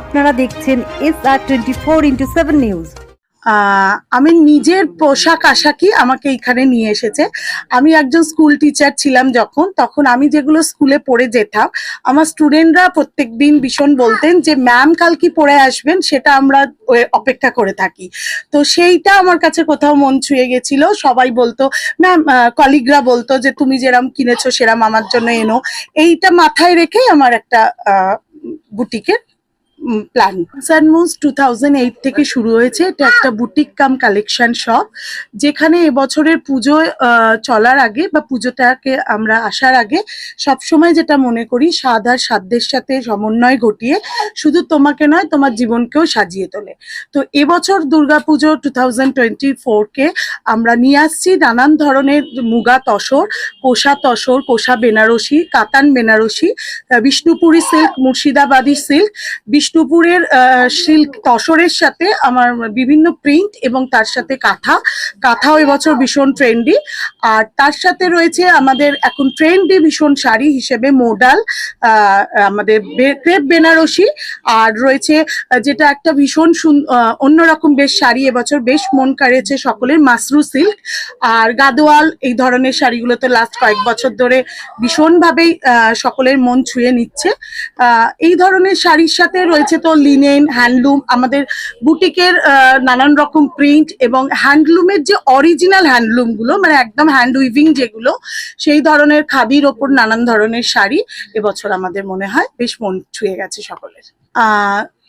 আপনারা দেখছেন S R twenty four into seven news আমি নিজের পোশাক আশাকই আমাকে এখানে নিয়ে এসেছে। আমি একজন স্কুল টিচার ছিলাম যখন, তখন আমি যেগুলো স্কুলে পড়ে যেতাম, আমার স্টুডেন্টরা প্রত্যেকদিন ভীষণ বলতেন যে ম্যাম কাল কি পড়ে আসবেন? সেটা আমরা অপেক্ষা করে থাকি। তো সেইটা আমার কাছে কোথাও মন ছুঁয়ে গেছিল। সবাই বলতো ম্যাম কলিগরা বলতো যে, তুমি যেরাম কিনেছো, সেরাম আমার জন্য এনো। এইটা মাথায় রেখেই আমার একটা বুটিকের প্ল্যান সানমুস টু থেকে শুরু হয়েছে। এটা একটা বুটিক কাম কালেকশন শপ যেখানে এবছরের পুজো চলার আগে বা পুজোটাকে আমরা আসার আগে সবসময় যেটা মনে করি, স্বাদ আর সাধ্যের সাথে সমন্বয় ঘটিয়ে শুধু তোমাকে নয়, তোমার জীবনকেও সাজিয়ে তোলে। তো এবছর দুর্গাপুজো টু থাউজেন্ড টোয়েন্টি ফোরকে আমরা নিয়ে আসছি নানান ধরনের মুগা তসর, কোষা তসর, কোষা বেনারসি, কাতান বেনারসি বিষ্ণুপুরি সিল্ক মুর্শিদাবাদী সিল্ক বিষ্ণুপুরের সিল্ক তসরের সাথে আমার বিভিন্ন প্রিন্ট এবং তার সাথে কাঁথা। কাঁথাও এবছর ভীষণ ট্রেন্ডি আর তার সাথে রয়েছে আমাদের এখন ট্রেন্ডি ভীষণ শাড়ি হিসেবে মোডাল আমাদের ক্রেপ বেনারসি। আর রয়েছে যেটা একটা ভীষণ অন্যরকম বেশ শাড়ি এবছর, বেশ মন কাড়েছে সকলের, মাসরু সিল্ক। আর গাদোয়াল, এই ধরনের শাড়িগুলো তো লাস্ট কয়েক বছর ধরে ভীষণভাবেই সকলের মন ছুঁয়ে নিচ্ছে। এই ধরনের শাড়ির সাথে রয়েছে তো লিনেন হ্যান্ডলুম আমাদের বুটিকের নানান রকম প্রিন্ট এবং হ্যান্ডলুমের যে অরিজিনাল হ্যান্ডলুমগুলো মানে একদম হ্যান্ড উইভিং যেগুলো, সেই ধরনের খাদির ওপর নানান ধরনের শাড়ি এবছর আমাদের মনে হয় বেশ মন ছুঁয়ে গেছে সকলের।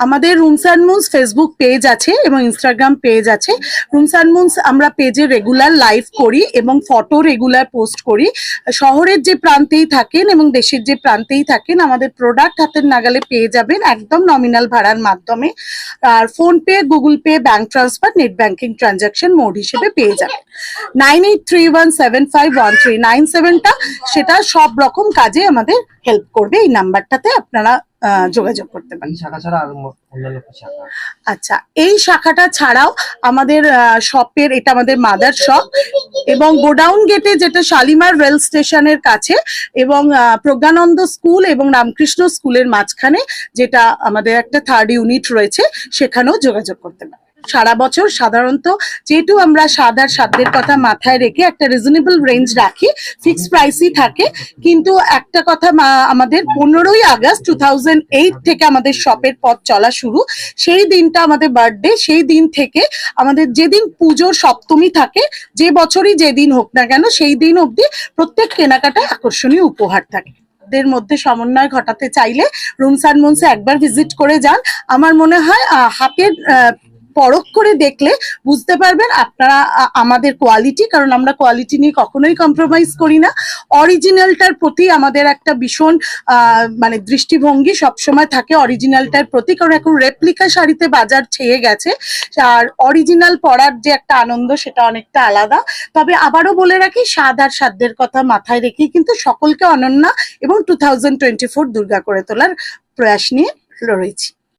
আমাদের Rooms and Moons Facebook page আছে এবং ইনস্টাগ্রাম পেজ আছে। রুমস অ্যান্ড মুনস আমরা পেজে রেগুলার লাইভ করি এবং ফটো রেগুলার পোস্ট করি। শহরের যে প্রান্তেই থাকেন এবং দেশের যে প্রান্তেই থাকেন, আমাদের প্রোডাক্ট হাতের নাগালে পেয়ে যাবেন একদম নমিনাল ভাড়ার মাধ্যমে। আর PhonePe Google Pay bank transfer net banking transaction mode হিসেবে পেয়ে যাবেন। Nine eight three one seven five one three nine সেভেনটা সেটা সব রকম কাজে আমাদের হেল্প করবে। এই নাম্বারটাতে আপনারা যোগাযোগ করতে পারেন। শাখা ছাড়া আচ্ছা এই শাখাটা ছাড়াও আমাদের শপের, এটা আমাদের মাদার শপ এবং গোডাউন গেটে যেটা শালিমার রেল স্টেশনের কাছে এবং প্রজ্ঞানন্দ স্কুল এবং রামকৃষ্ণ স্কুলের মাঝখানে যেটা আমাদের একটা থার্ড ইউনিট রয়েছে, সেখানেও যোগাযোগ করতে পারেন। সারা বছর সাধারণত যেহেতু আমরা সাদার সাধ্যের কথা মাথায় রেখে একটা রিজনেবল রেঞ্জ রাখি ফিক্সড প্রাইসই থাকে। কিন্তু একটা কথা আমাদের পনেরোই আগস্ট টু থেকে আমাদের শপের পথ চলা শুরু। সেই দিনটা আমাদের বার্থডে সেই দিন থেকে আমাদের যেদিন পুজোর সপ্তমী থাকে, যে বছরই যেদিন হোক না কেন, সেই দিন অবধি প্রত্যেক কেনাকাটায় আকর্ষণীয় উপহার থাকে। মধ্যে সমন্বয় ঘটাতে চাইলে রুমস মুনসে একবার ভিজিট করে যান। আমার মনে হয় হাতের পরখ করে দেখলে বুঝতে পারবেন আপনারা আমাদের কোয়ালিটি কারণ আমরা কোয়ালিটি নিয়ে কখনোই কম্প্রোমাইজ করি না। অরিজিনালটার প্রতি আমাদের একটা ভীষণ মানে দৃষ্টিভঙ্গি সবসময় থাকে অরিজিনালটার প্রতি, কারণ এখন রেপ্লিকা শাড়িতে বাজার ছেয়ে গেছে। আর অরিজিনাল পরার যে একটা আনন্দ সেটা অনেকটা আলাদা। তবে আবারও বলে রাখি, স্বাদ আর সাধ্যের কথা মাথায় রেখেই কিন্তু সকলকে অনন্যা এবং two thousand twenty four Durga করে তোলার প্রয়াস নিয়ে রয়েছি।